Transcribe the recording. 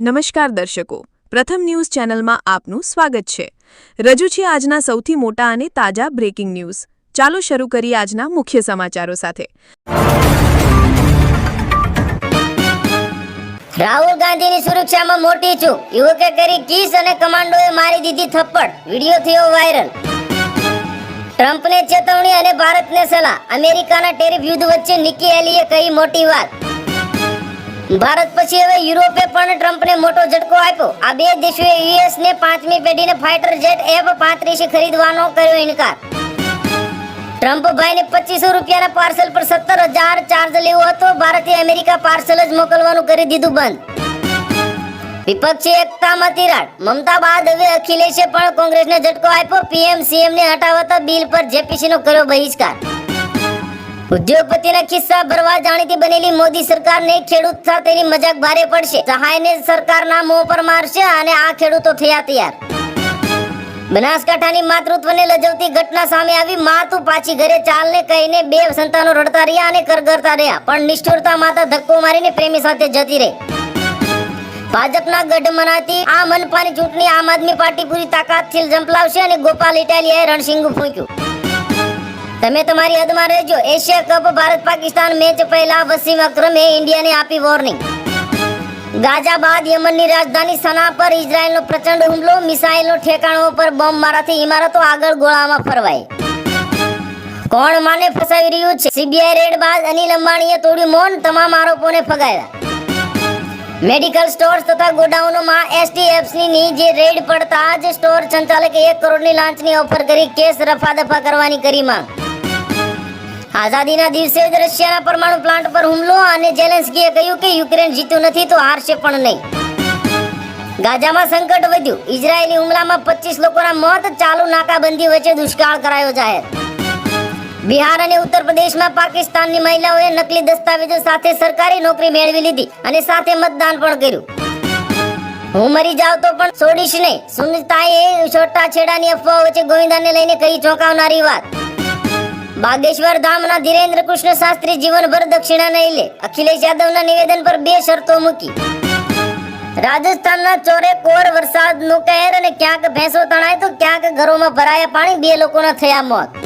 નમસ્કાર દર્શકો. પ્રથમ ન્યૂઝ ચેનલમાં આપનું સ્વાગત છે. રજૂ છે આજના સૌથી મોટા અને તાજા બ્રેકિંગ ન્યૂઝ ચાલો શરૂ કરીએ આજના મુખ્ય સમાચારો સાથે. રાહુલ ગાંધીની સુરક્ષામાં મોટી ચૂક યુવકે કરી કિસ અને કમાન્ડોએ મારી દીધી થપ્પડ. વીડિયો થયો વાયરલ. ટ્રમ્પને ચેતવણી અને ભારતને સલાહ. અમેરિકાના ટેરિફ યુદ્ધ વચ્ચે નિકી એલીએ કહી મોટી વાત. ભારત પછી હવે યુરોપે પણ ટ્રમ્પને મોટો ઝટકો આપ્યો. આ બે દેશોએ યુએસ ને પાંચમી પેઢીને ફાઇટર જેટ એફ પાંત્રીસ ખરીદવાનો કર્યો ઇનકાર. ટ્રમ્પ ભાઈને પચીસો રૂપિયાના પાર્સલ પર સત્તર હજાર ચાર્જ લેવો હતો. ભારતે અમેરિકા પાર્સલ જ મોકલવાનું કરી દીધું બંધ. વિપક્ષી એકતામાં તિરાડ. મમતા બાદ હવે અખિલેશે પણ કોંગ્રેસને ઝટકો આપ્યો. પીએમ સીએમ ને હટાવતા બિલ પર જેપીસી નો કર્યો બહિષ્કાર. ઉદ્યોગપતિના ખિસ્સા ભરવા જાણીતી બનેલી મોદી સરકારને ખેડૂત સાથેની મજાક ભારે પડશે. સહાયને સરકારના મોં પર મારશે અને આ ખેડૂતો થયા તૈયાર. બનાસકાંઠાની માતૃત્વને લજવતી ઘટના સામે આવી મા તું પાછી ઘરે ચાલને કહીને બે સંતાનો રડતા રહ્યા અને કરગરતા રહ્યા. પણ નિષ્ઠુરતા માતા ધક્કો મારીને પ્રેમી સાથે જતી રહી. ભાજપના ગઢ મનાતી આ મનપાની ચૂંટણી આમ આદમી પાર્ટી પૂરી તાકાતથી ઝંપલાવશે અને ગોપાલ ઇટાલિયાએ રણસિંગુ ફૂંક્યું. તમે તમારી હદમાં રહેજો. Asia cup, Bharat Pakistan match પહેલા વસીમ અક્રમે ઇન્ડિયાને આપી વોર્નિંગ. ગાઝા બાદ યમનની રાજધાની સના પર ઇઝરાયલનો પ્રચંડ હુમલો, મિસાઇલનો ઠેકાણો પર બોમ્બ મારાથી ઇમારતો આગળ ગોળામાં ફરવાઈ. કોણ માને ફસાવી રહ્યું છે? સીબીઆઈ રેડ બાદ અનિલ અંબાણીએ તોડ્યું મૌન, તમામ આરોપોને ફગાવ્યા. મેડિકલ સ્ટોર્સ તથા ગોડાઉનોમાં એસટીએફસીની જે રેડ પડતા, જ સ્ટોર સંચાલકે એક કરોડની લાંચની ઓફર કરી, કેસ રફાદફા કરવાની કરી માંગ. આઝાદીના દિવસે જ રશિયાના પરમાણુ પ્લાન્ટ પર હુમલો અને ઝેલેન્સ્કીએ કહ્યું કે યુક્રેન જીત્યું નથી તો હારશે પણ નહીં. ગાઝામાં સંકટ વધ્યું. ઇઝરાયેલી હુમલામાં 25 લોકોના મોત, ચાલુ નાકાબંધી વચ્ચે દુષ્કાળ કરાયો જાહેર. બિહાર અને ઉત્તર પ્રદેશમાં પાકિસ્તાનની મહિલાઓએ નકલી દસ્તાવેજો સાથે સરકારી નોકરી મેળવી લીધી અને સાથે મતદાન પણ કર્યું. હું મરી જાવ તો પણ છોડીશ નહીં. સુનિતાએ છોટા છેડાની અફવાઓ વચ્ચે ગોવિંદાને લઈને કહી ચોંકાવનારી વાત. બાગેશ્વર ધામના ધીરેન્દ્ર કૃષ્ણ શાસ્ત્રી જીવનભર દક્ષિણા નહીં લે. અખિલેશ યાદવના નિવેદન પર બે શરતો મૂકી. રાજસ્થાનના ચોરે કોર વરસાદનું કહેર અને ક્યાંક ભેંસો તણાય તો ક્યાંક ઘરોમાં ભરાયા પાણી બે લોકોના થયા મોત.